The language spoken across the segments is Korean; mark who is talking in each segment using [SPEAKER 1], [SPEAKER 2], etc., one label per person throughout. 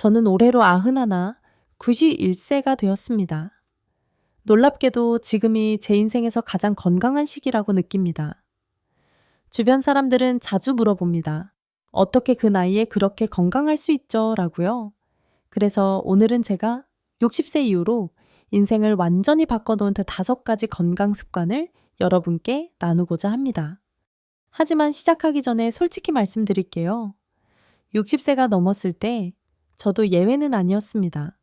[SPEAKER 1] 저는 올해로 아흔 하나 91세가 되었습니다. 놀랍게도 지금이 제 인생에서 가장 건강한 시기라고 느낍니다. 주변 사람들은 자주 물어봅니다. 어떻게 그 나이에 그렇게 건강할 수 있죠? 라고요. 그래서 오늘은 제가 60세 이후로 인생을 완전히 바꿔놓은 그 다섯 가지 건강 습관을 여러분께 나누고자 합니다. 하지만 시작하기 전에 솔직히 말씀드릴게요. 60세가 넘었을 때 저도 예외는 아니었습니다.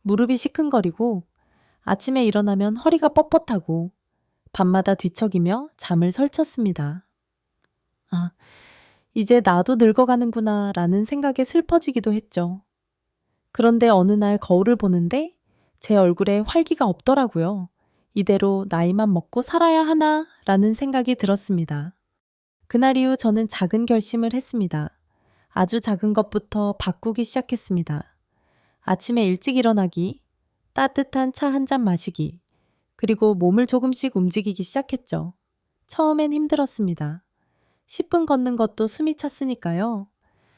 [SPEAKER 1] 무릎이 시큰거리고 아침에 일어나면 허리가 뻣뻣하고 밤마다 뒤척이며 잠을 설쳤습니다. 아, 이제 나도 늙어가는구나 라는 생각에 슬퍼지기도 했죠. 그런데 어느 날 거울을 보는데 제 얼굴에 활기가 없더라고요. 이대로 나이만 먹고 살아야 하나 라는 생각이 들었습니다. 그날 이후 저는 작은 결심을 했습니다. 아주 작은 것부터 바꾸기 시작했습니다. 아침에 일찍 일어나기, 따뜻한 차 한 잔 마시기, 그리고 몸을 조금씩 움직이기 시작했죠. 처음엔 힘들었습니다. 10분 걷는 것도 숨이 찼으니까요.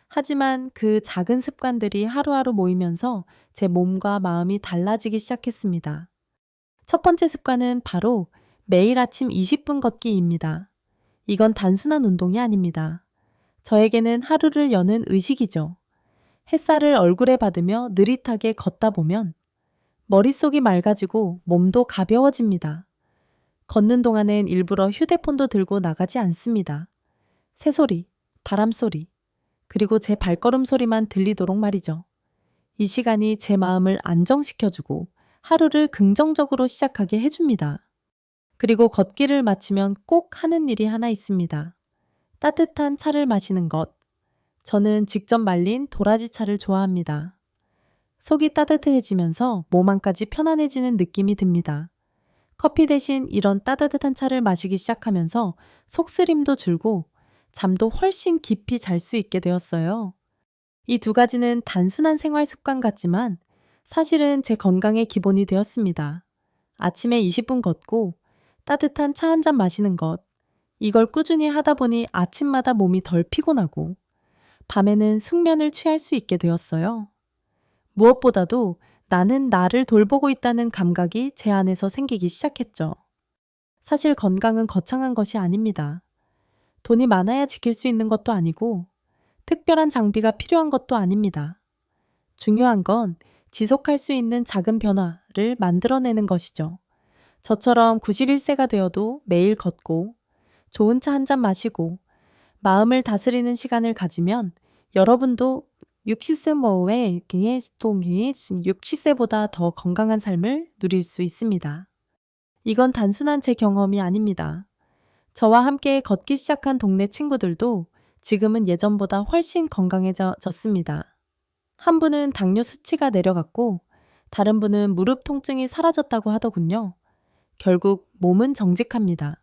[SPEAKER 1] 하지만 그 작은 습관들이 하루하루 모이면서 제 몸과 마음이 달라지기 시작했습니다. 첫 번째 습관은 바로 매일 아침 20분 걷기입니다. 이건 단순한 운동이 아닙니다. 저에게는 하루를 여는 의식이죠. 햇살을 얼굴에 받으며 느릿하게 걷다 보면 머릿속이 맑아지고 몸도 가벼워집니다. 걷는 동안엔 일부러 휴대폰도 들고 나가지 않습니다. 새소리, 바람소리, 그리고 제 발걸음 소리만 들리도록 말이죠. 이 시간이 제 마음을 안정시켜주고 하루를 긍정적으로 시작하게 해줍니다. 그리고 걷기를 마치면 꼭 하는 일이 하나 있습니다. 따뜻한 차를 마시는 것. 저는 직접 말린 도라지 차를 좋아합니다. 속이 따뜻해지면서 몸 안까지 편안해지는 느낌이 듭니다. 커피 대신 이런 따뜻한 차를 마시기 시작하면서 속쓰림도 줄고 잠도 훨씬 깊이 잘 수 있게 되었어요. 이 두 가지는 단순한 생활 습관 같지만 사실은 제 건강의 기본이 되었습니다. 아침에 20분 걷고 따뜻한 차 한 잔 마시는 것. 이걸 꾸준히 하다 보니 아침마다 몸이 덜 피곤하고 밤에는 숙면을 취할 수 있게 되었어요. 무엇보다도 나는 나를 돌보고 있다는 감각이 제 안에서 생기기 시작했죠. 사실 건강은 거창한 것이 아닙니다. 돈이 많아야 지킬 수 있는 것도 아니고 특별한 장비가 필요한 것도 아닙니다. 중요한 건 지속할 수 있는 작은 변화를 만들어내는 것이죠. 저처럼 91세가 되어도 매일 걷고 좋은 차 한 잔 마시고 마음을 다스리는 시간을 가지면 여러분도 60세 모의 기회스톰이 60세보다 더 건강한 삶을 누릴 수 있습니다. 이건 단순한 제 경험이 아닙니다. 저와 함께 걷기 시작한 동네 친구들도 지금은 예전보다 훨씬 건강해졌습니다. 한 분은 당뇨 수치가 내려갔고 다른 분은 무릎 통증이 사라졌다고 하더군요. 결국 몸은 정직합니다.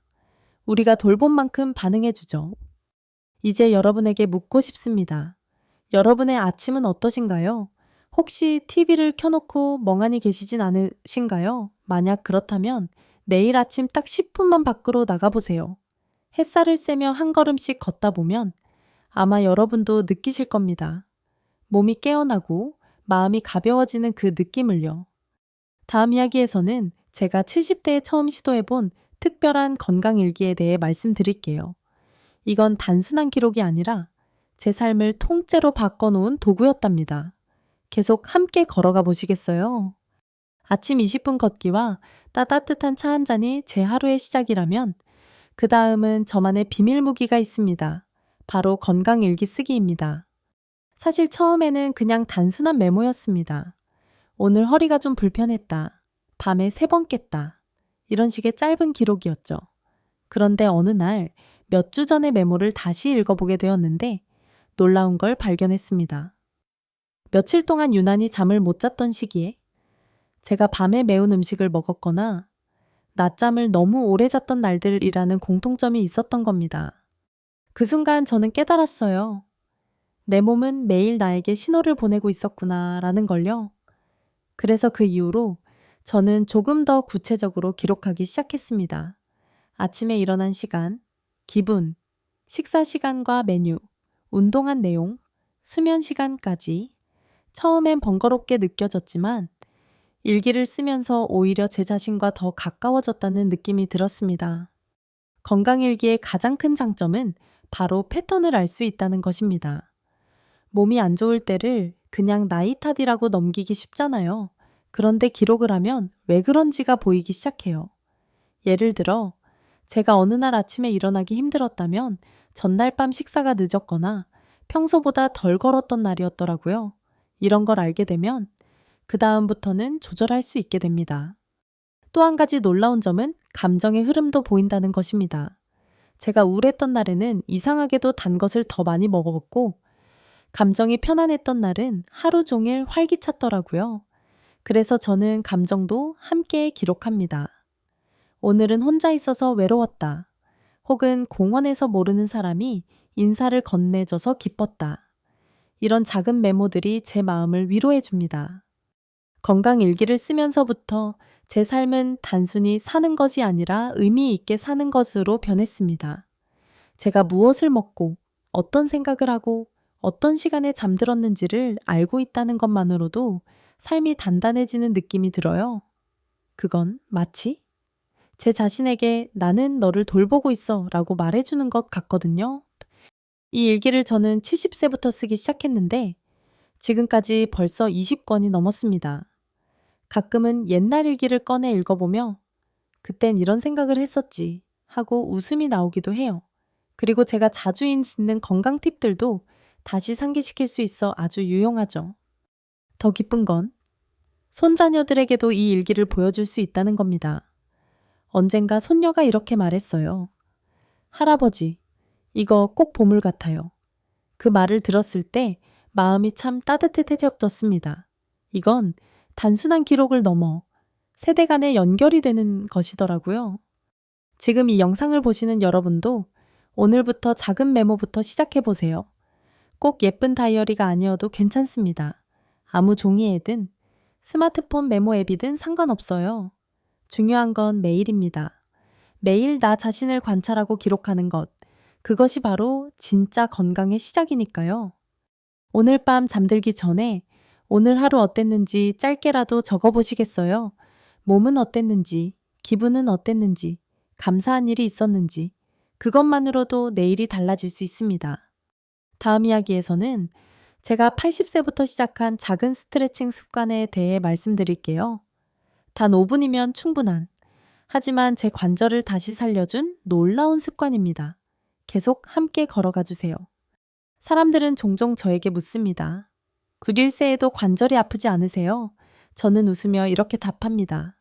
[SPEAKER 1] 우리가 돌본 만큼 반응해 주죠. 이제 여러분에게 묻고 싶습니다. 여러분의 아침은 어떠신가요? 혹시 TV를 켜놓고 멍하니 계시진 않으신가요? 만약 그렇다면 내일 아침 딱 10분만 밖으로 나가보세요. 햇살을 쐬며 한 걸음씩 걷다 보면 아마 여러분도 느끼실 겁니다. 몸이 깨어나고 마음이 가벼워지는 그 느낌을요. 다음 이야기에서는 제가 70대에 처음 시도해본 특별한 건강 일기에 대해 말씀드릴게요. 이건 단순한 기록이 아니라 제 삶을 통째로 바꿔놓은 도구였답니다. 계속 함께 걸어가 보시겠어요? 아침 20분 걷기와 따뜻한 차 한 잔이 제 하루의 시작이라면 그 다음은 저만의 비밀 무기가 있습니다. 바로 건강 일기 쓰기입니다. 사실 처음에는 그냥 단순한 메모였습니다. 오늘 허리가 좀 불편했다. 밤에 세 번 깼다. 이런 식의 짧은 기록이었죠. 그런데 어느 날 몇 주 전의 메모를 다시 읽어보게 되었는데 놀라운 걸 발견했습니다. 며칠 동안 유난히 잠을 못 잤던 시기에 제가 밤에 매운 음식을 먹었거나 낮잠을 너무 오래 잤던 날들이라는 공통점이 있었던 겁니다. 그 순간 저는 깨달았어요. 내 몸은 매일 나에게 신호를 보내고 있었구나 라는 걸요. 그래서 그 이후로 저는 조금 더 구체적으로 기록하기 시작했습니다. 아침에 일어난 시간, 기분, 식사 시간과 메뉴, 운동한 내용, 수면 시간까지 처음엔 번거롭게 느껴졌지만 일기를 쓰면서 오히려 제 자신과 더 가까워졌다는 느낌이 들었습니다. 건강일기의 가장 큰 장점은 바로 패턴을 알 수 있다는 것입니다. 몸이 안 좋을 때를 그냥 나이 탓이라고 넘기기 쉽잖아요. 그런데 기록을 하면 왜 그런지가 보이기 시작해요. 예를 들어, 제가 어느 날 아침에 일어나기 힘들었다면 전날 밤 식사가 늦었거나 평소보다 덜 걸었던 날이었더라고요. 이런 걸 알게 되면 그다음부터는 조절할 수 있게 됩니다. 또 한 가지 놀라운 점은 감정의 흐름도 보인다는 것입니다. 제가 우울했던 날에는 이상하게도 단 것을 더 많이 먹었고, 감정이 편안했던 날은 하루 종일 활기찼더라고요. 그래서 저는 감정도 함께 기록합니다. 오늘은 혼자 있어서 외로웠다. 혹은 공원에서 모르는 사람이 인사를 건네줘서 기뻤다. 이런 작은 메모들이 제 마음을 위로해 줍니다. 건강 일기를 쓰면서부터 제 삶은 단순히 사는 것이 아니라 의미 있게 사는 것으로 변했습니다. 제가 무엇을 먹고 어떤 생각을 하고 어떤 시간에 잠들었는지를 알고 있다는 것만으로도 삶이 단단해지는 느낌이 들어요. 그건 마치 제 자신에게 나는 너를 돌보고 있어 라고 말해주는 것 같거든요. 이 일기를 저는 70세부터 쓰기 시작했는데 지금까지 벌써 20권이 넘었습니다. 가끔은 옛날 일기를 꺼내 읽어보며 그땐 이런 생각을 했었지 하고 웃음이 나오기도 해요. 그리고 제가 자주 짓는 건강 팁들도 다시 상기시킬 수 있어 아주 유용하죠. 더 기쁜 건 손자녀들에게도 이 일기를 보여줄 수 있다는 겁니다. 언젠가 손녀가 이렇게 말했어요. 할아버지, 이거 꼭 보물 같아요. 그 말을 들었을 때 마음이 참 따뜻해졌습니다. 이건 단순한 기록을 넘어 세대 간의 연결이 되는 것이더라고요. 지금 이 영상을 보시는 여러분도 오늘부터 작은 메모부터 시작해 보세요. 꼭 예쁜 다이어리가 아니어도 괜찮습니다. 아무 종이에든 스마트폰 메모 앱이든 상관없어요. 중요한 건 매일입니다. 매일 나 자신을 관찰하고 기록하는 것. 그것이 바로 진짜 건강의 시작이니까요. 오늘 밤 잠들기 전에 오늘 하루 어땠는지 짧게라도 적어보시겠어요? 몸은 어땠는지, 기분은 어땠는지, 감사한 일이 있었는지, 그것만으로도 내일이 달라질 수 있습니다. 다음 이야기에서는 제가 80세부터 시작한 작은 스트레칭 습관에 대해 말씀드릴게요. 단 5분이면 충분한, 하지만 제 관절을 다시 살려준 놀라운 습관입니다. 계속 함께 걸어가 주세요. 사람들은 종종 저에게 묻습니다. 9일새에도 관절이 아프지 않으세요? 저는 웃으며 이렇게 답합니다.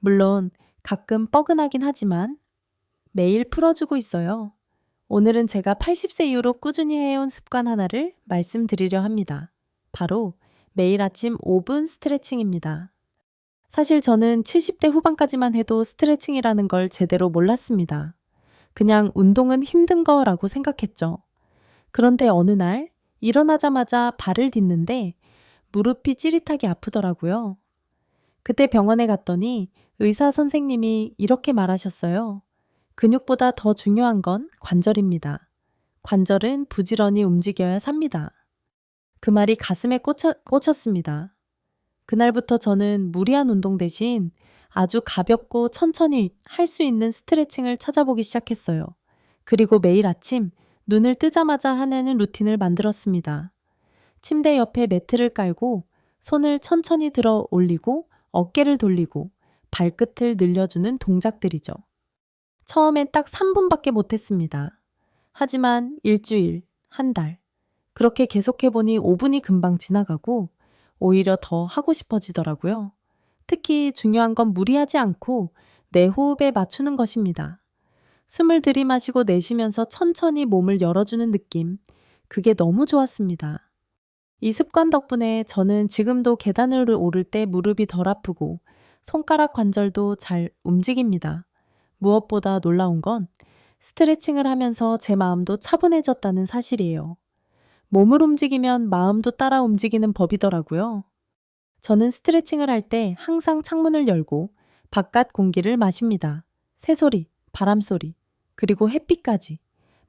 [SPEAKER 1] 물론 가끔 뻐근하긴 하지만 매일 풀어주고 있어요. 오늘은 제가 80세 이후로 꾸준히 해온 습관 하나를 말씀드리려 합니다. 바로 매일 아침 5분 스트레칭입니다. 사실 저는 70대 후반까지만 해도 스트레칭이라는 걸 제대로 몰랐습니다. 그냥 운동은 힘든 거라고 생각했죠. 그런데 어느 날 일어나자마자 발을 딛는데 무릎이 찌릿하게 아프더라고요. 그때 병원에 갔더니 의사 선생님이 이렇게 말하셨어요. 근육보다 더 중요한 건 관절입니다. 관절은 부지런히 움직여야 삽니다. 그 말이 가슴에 꽂혔, 꽂혔습니다. 그날부터 저는 무리한 운동 대신 아주 가볍고 천천히 할 수 있는 스트레칭을 찾아보기 시작했어요. 그리고 매일 아침 눈을 뜨자마자 하는 루틴을 만들었습니다. 침대 옆에 매트를 깔고 손을 천천히 들어 올리고 어깨를 돌리고 발끝을 늘려주는 동작들이죠. 처음엔 딱 3분밖에 못했습니다. 하지만 일주일, 한 달, 그렇게 계속해보니 5분이 금방 지나가고 오히려 더 하고 싶어지더라고요. 특히 중요한 건 무리하지 않고 내 호흡에 맞추는 것입니다. 숨을 들이마시고 내쉬면서 천천히 몸을 열어주는 느낌. 그게 너무 좋았습니다. 이 습관 덕분에 저는 지금도 계단을 오를 때 무릎이 덜 아프고 손가락 관절도 잘 움직입니다. 무엇보다 놀라운 건 스트레칭을 하면서 제 마음도 차분해졌다는 사실이에요. 몸을 움직이면 마음도 따라 움직이는 법이더라고요. 저는 스트레칭을 할 때 항상 창문을 열고 바깥 공기를 마십니다. 새소리, 바람소리, 그리고 햇빛까지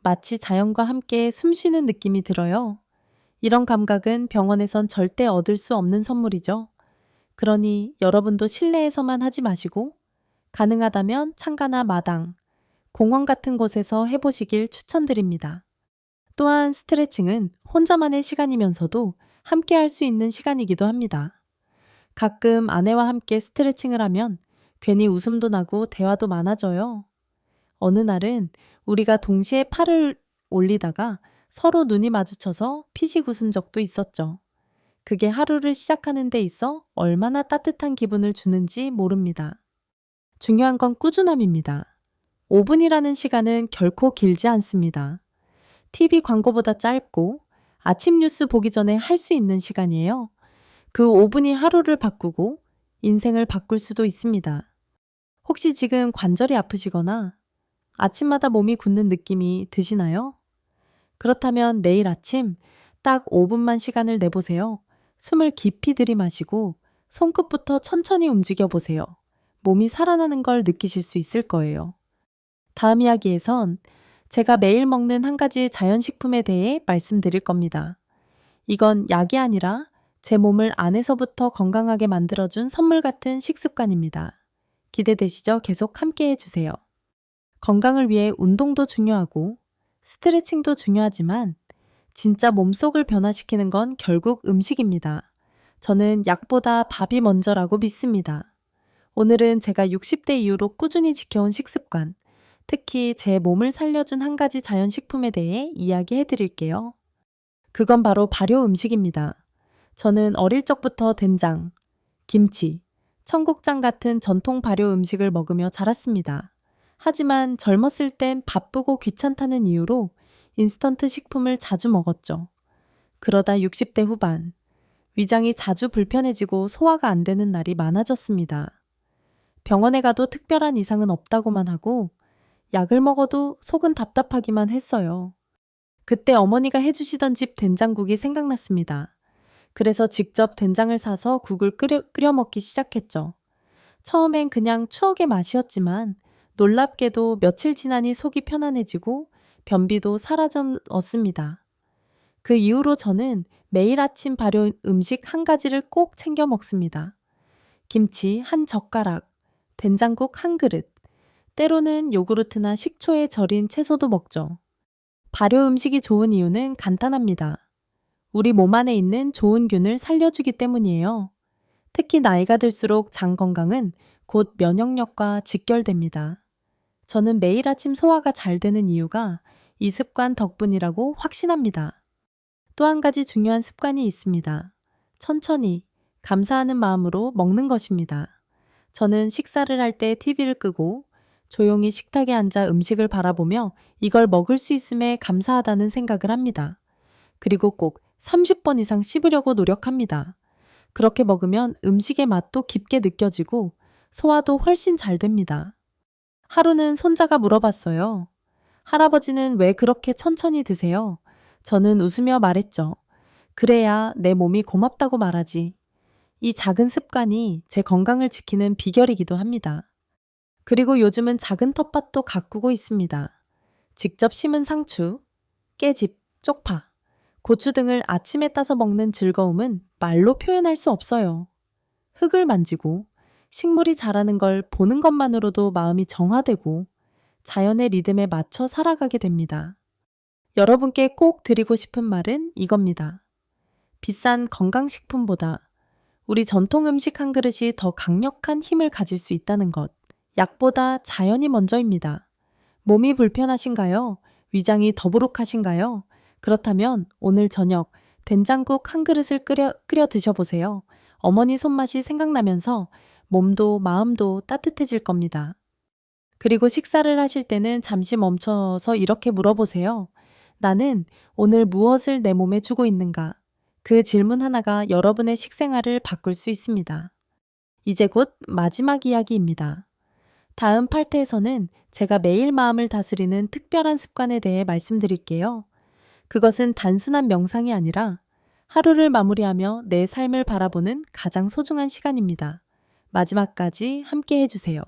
[SPEAKER 1] 마치 자연과 함께 숨 쉬는 느낌이 들어요. 이런 감각은 병원에선 절대 얻을 수 없는 선물이죠. 그러니 여러분도 실내에서만 하지 마시고 가능하다면 창가나 마당, 공원 같은 곳에서 해보시길 추천드립니다. 또한 스트레칭은 혼자만의 시간이면서도 함께 할 수 있는 시간이기도 합니다. 가끔 아내와 함께 스트레칭을 하면 괜히 웃음도 나고 대화도 많아져요. 어느 날은 우리가 동시에 팔을 올리다가 서로 눈이 마주쳐서 피식 웃은 적도 있었죠. 그게 하루를 시작하는 데 있어 얼마나 따뜻한 기분을 주는지 모릅니다. 중요한 건 꾸준함입니다. 5분이라는 시간은 결코 길지 않습니다. TV 광고보다 짧고 아침 뉴스 보기 전에 할 수 있는 시간이에요. 그 5분이 하루를 바꾸고 인생을 바꿀 수도 있습니다. 혹시 지금 관절이 아프시거나 아침마다 몸이 굳는 느낌이 드시나요? 그렇다면 내일 아침 딱 5분만 시간을 내보세요. 숨을 깊이 들이마시고 손끝부터 천천히 움직여 보세요. 몸이 살아나는 걸 느끼실 수 있을 거예요. 다음 이야기에선 제가 매일 먹는 한 가지 자연식품에 대해 말씀드릴 겁니다. 이건 약이 아니라 제 몸을 안에서부터 건강하게 만들어준 선물 같은 식습관입니다. 기대되시죠? 계속 함께 해주세요. 건강을 위해 운동도 중요하고 스트레칭도 중요하지만 진짜 몸속을 변화시키는 건 결국 음식입니다. 저는 약보다 밥이 먼저라고 믿습니다. 오늘은 제가 60대 이후로 꾸준히 지켜온 식습관, 특히 제 몸을 살려준 한 가지 자연식품에 대해 이야기해 드릴게요. 그건 바로 발효 음식입니다. 저는 어릴 적부터 된장, 김치, 청국장 같은 전통 발효 음식을 먹으며 자랐습니다. 하지만 젊었을 땐 바쁘고 귀찮다는 이유로 인스턴트 식품을 자주 먹었죠. 그러다 60대 후반, 위장이 자주 불편해지고 소화가 안 되는 날이 많아졌습니다. 병원에 가도 특별한 이상은 없다고만 하고 약을 먹어도 속은 답답하기만 했어요. 그때 어머니가 해주시던 집 된장국이 생각났습니다. 그래서 직접 된장을 사서 국을 끓여, 끓여 먹기 시작했죠. 처음엔 그냥 추억의 맛이었지만 놀랍게도 며칠 지나니 속이 편안해지고 변비도 사라졌습니다. 그 이후로 저는 매일 아침 발효 음식 한 가지를 꼭 챙겨 먹습니다. 김치 한 젓가락, 된장국 한 그릇, 때로는 요구르트나 식초에 절인 채소도 먹죠. 발효 음식이 좋은 이유는 간단합니다. 우리 몸 안에 있는 좋은 균을 살려주기 때문이에요. 특히 나이가 들수록 장 건강은 곧 면역력과 직결됩니다. 저는 매일 아침 소화가 잘 되는 이유가 이 습관 덕분이라고 확신합니다. 또 한 가지 중요한 습관이 있습니다. 천천히, 감사하는 마음으로 먹는 것입니다. 저는 식사를 할 때 TV를 끄고 조용히 식탁에 앉아 음식을 바라보며 이걸 먹을 수 있음에 감사하다는 생각을 합니다. 그리고 꼭 30번 이상 씹으려고 노력합니다. 그렇게 먹으면 음식의 맛도 깊게 느껴지고 소화도 훨씬 잘 됩니다. 하루는 손자가 물어봤어요. 할아버지는 왜 그렇게 천천히 드세요? 저는 웃으며 말했죠. 그래야 내 몸이 고맙다고 말하지. 이 작은 습관이 제 건강을 지키는 비결이기도 합니다. 그리고 요즘은 작은 텃밭도 가꾸고 있습니다. 직접 심은 상추, 깨집, 쪽파, 고추 등을 아침에 따서 먹는 즐거움은 말로 표현할 수 없어요. 흙을 만지고 식물이 자라는 걸 보는 것만으로도 마음이 정화되고 자연의 리듬에 맞춰 살아가게 됩니다. 여러분께 꼭 드리고 싶은 말은 이겁니다. 비싼 건강식품보다 우리 전통 음식 한 그릇이 더 강력한 힘을 가질 수 있다는 것. 약보다 자연이 먼저입니다. 몸이 불편하신가요? 위장이 더부룩하신가요? 그렇다면 오늘 저녁 된장국 한 그릇을 끓여, 끓여 드셔보세요. 어머니 손맛이 생각나면서 몸도 마음도 따뜻해질 겁니다. 그리고 식사를 하실 때는 잠시 멈춰서 이렇게 물어보세요. 나는 오늘 무엇을 내 몸에 주고 있는가? 그 질문 하나가 여러분의 식생활을 바꿀 수 있습니다. 이제 곧 마지막 이야기입니다. 다음 팔트에서는 제가 매일 마음을 다스리는 특별한 습관에 대해 말씀드릴게요. 그것은 단순한 명상이 아니라 하루를 마무리하며 내 삶을 바라보는 가장 소중한 시간입니다. 마지막까지 함께 해주세요.